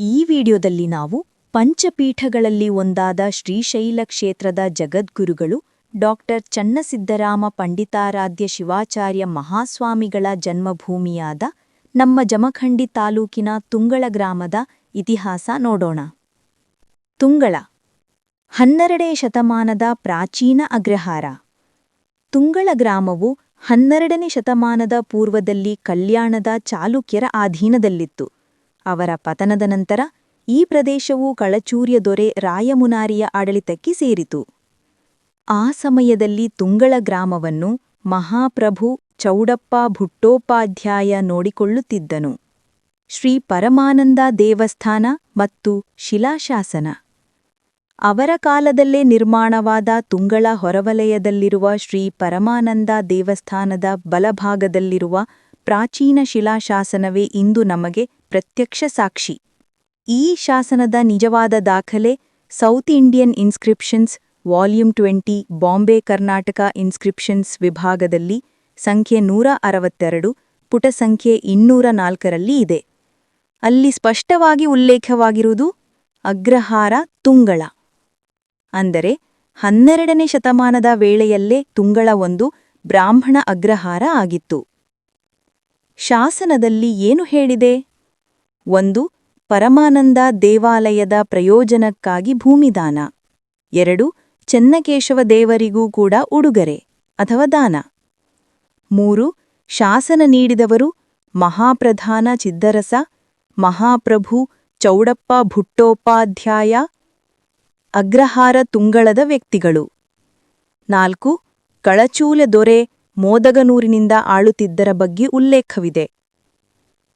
ಈ ವಿಡಿಯೋದಲ್ಲಿ ನಾವು ಪಂಚಪೀಠಗಳಲ್ಲಿ ಒಂದಾದ ಶ್ರೀಶೈಲ ಕ್ಷೇತ್ರದ ಜಗದ್ಗುರುಗಳು ಡಾಕ್ಟರ್ ಚನ್ನಸಿದ್ದರಾಮ ಪಂಡಿತಾರಾಧ್ಯ ಶಿವಾಚಾರ್ಯ ಮಹಾಸ್ವಾಮಿಗಳ ಜನ್ಮಭೂಮಿಯಾದ ನಮ್ಮ ಜಮಖಂಡಿ ತಾಲೂಕಿನ ತುಂಗಳ ಗ್ರಾಮದ ಇತಿಹಾಸ ನೋಡೋಣ. ತುಂಗಳ, ಹನ್ನೆರಡೇ ಶತಮಾನದ ಪ್ರಾಚೀನ ಅಗ್ರಹಾರ. ತುಂಗಳ ಗ್ರಾಮವು ಹನ್ನೆರಡನೇ ಶತಮಾನದ ಪೂರ್ವದಲ್ಲಿ ಕಲ್ಯಾಣದ ಚಾಲುಕ್ಯರ ಅಧೀನದಲ್ಲಿತ್ತು ಅವರ ಪತನದ ನಂತರ ಈ ಪ್ರದೇಶವು ಕಳಚೂರ್ಯ ದೊರೆ ರಾಯಮುನಾರಿಯ ಆಡಳಿತಕ್ಕೆ ಸೇರಿತು. ಆ ಸಮಯದಲ್ಲಿ ತುಂಗಳ ಗ್ರಾಮವನ್ನು ಮಹಾಪ್ರಭು ಚೌಡಪ್ಪ ಭುಟ್ಟೋಪಾಧ್ಯಾಯ ನೋಡಿಕೊಳ್ಳುತ್ತಿದ್ದನು. ಶ್ರೀ ಪರಮಾನಂದ ದೇವಸ್ಥಾನ ಮತ್ತು ಶಿಲಾಶಾಸನ. ಅವರ ಕಾಲದಲ್ಲೇ ನಿರ್ಮಾಣವಾದ ತುಂಗಳ ಹೊರವಲಯದಲ್ಲಿರುವ ಶ್ರೀ ಪರಮಾನಂದ ದೇವಸ್ಥಾನದ ಬಲಭಾಗದಲ್ಲಿರುವ ಪ್ರಾಚೀನ ಶಿಲಾಶಾಸನವೇ ಇಂದು ನಮಗೆ ಪ್ರತ್ಯಕ್ಷ ಸಾಕ್ಷಿ. ಈ ಶಾಸನದ ನಿಜವಾದ ದಾಖಲೆ South Indian inscriptions volume twenty Bombay Karnataka inscriptions ವಿಭಾಗದಲ್ಲಿ ಸಂಖ್ಯೆ ನೂರ ಅರವತ್ತೆರಡು, ಪುಟ ಸಂಖ್ಯೆ ಇನ್ನೂರ ನಾಲ್ಕರಲ್ಲಿ ಇದೆ. ಅಲ್ಲಿ ಸ್ಪಷ್ಟವಾಗಿ ಉಲ್ಲೇಖವಾಗಿರುವುದು ಅಗ್ರಹಾರ ತುಂಗಳ. ಅಂದರೆ ಹನ್ನೆರಡನೇ ಶತಮಾನದ ವೇಳೆಯಲ್ಲೇ ತುಂಗಳ ಒಂದು ಬ್ರಾಹ್ಮಣ ಅಗ್ರಹಾರ ಆಗಿತ್ತು. ಶಾಸನದಲ್ಲಿ ಏನು ಹೇಳಿದೆ? ಒಂದು, ಪರಮಾನಂದ ದೇವಾಲಯದ ಪ್ರಯೋಜನಕ್ಕಾಗಿ ಭೂಮಿದಾನ. ಎರಡು, ಚೆನ್ನಕೇಶವ ದೇವರಿಗೂ ಕೂಡ ಉಡುಗೊರೆ ಅಥವಾ ದಾನ. ಮೂರು, ಶಾಸನ ನೀಡಿದವರು ಮಹಾಪ್ರಧಾನ ಚಿದ್ದರಸ, ಮಹಾಪ್ರಭು ಚೌಡಪ್ಪ ಭುಟ್ಟೋಪಾಧ್ಯಾಯ, ಅಗ್ರಹಾರ ತುಂಗಳದ ವ್ಯಕ್ತಿಗಳು. ನಾಲ್ಕು, ಕಳಚೂಲ ದೊರೆ ಮೋದಗನೂರಿನಿಂದ ಆಳುತ್ತಿದ್ದರ ಬಗ್ಗೆ ಉಲ್ಲೇಖವಿದೆ.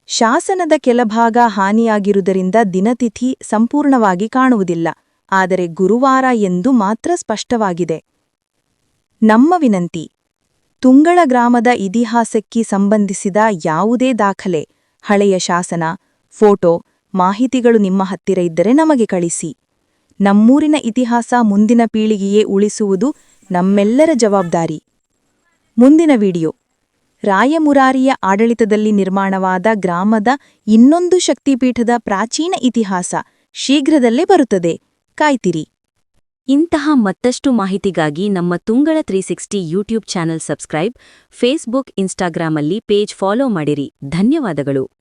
ಶಾಸನದ ಕೆಲಭಾಗ ಹಾನಿಯಾಗಿರುವುದರಿಂದ ದಿನತಿಥಿ ಸಂಪೂರ್ಣವಾಗಿ ಕಾಣುವುದಿಲ್ಲ. ಆದರೆ ಗುರುವಾರ ಎಂದು ಮಾತ್ರ ಸ್ಪಷ್ಟವಾಗಿದೆ. ನಮ್ಮ ವಿನಂತಿ, ತುಂಗಳ ಗ್ರಾಮದ ಇತಿಹಾಸಕ್ಕೆ ಸಂಬಂಧಿಸಿದ ಯಾವುದೇ ದಾಖಲೆ, ಹಳೆಯ ಶಾಸನ, ಫೋಟೋ, ಮಾಹಿತಿಗಳು ನಿಮ್ಮ ಹತ್ತಿರ ಇದ್ದರೆ ನಮಗೆ ಕಳಿಸಿ. ನಮ್ಮೂರಿನ ಇತಿಹಾಸ ಮುಂದಿನ ಪೀಳಿಗೆಯೇ ಉಳಿಸುವುದು ನಮ್ಮೆಲ್ಲರ ಜವಾಬ್ದಾರಿ. ಮುಂದಿನ ವಿಡಿಯೋ. ರಾಯಮುರಾರಿಯ ಆಡಳಿತದಲ್ಲಿ ನಿರ್ಮಾಣವಾದ ಗ್ರಾಮದ ಇನ್ನೊಂದು ಶಕ್ತಿಪೀಠದ ಪ್ರಾಚೀನ ಇತಿಹಾಸ ಶೀಘ್ರದಲ್ಲೇ ಬರುತ್ತದೆ. ಕಾಯ್ತಿರಿ. ಇಂತಹ ಮತ್ತಷ್ಟು ಮಾಹಿತಿಗಾಗಿ ನಮ್ಮ Tungala three sixty YouTube channel subscribe, Facebook, ಇನ್ಸ್ಟಾಗ್ರಾಮಲ್ಲಿ ಪೇಜ್ ಫಾಲೋ ಮಾಡಿರಿ. ಧನ್ಯವಾದಗಳು.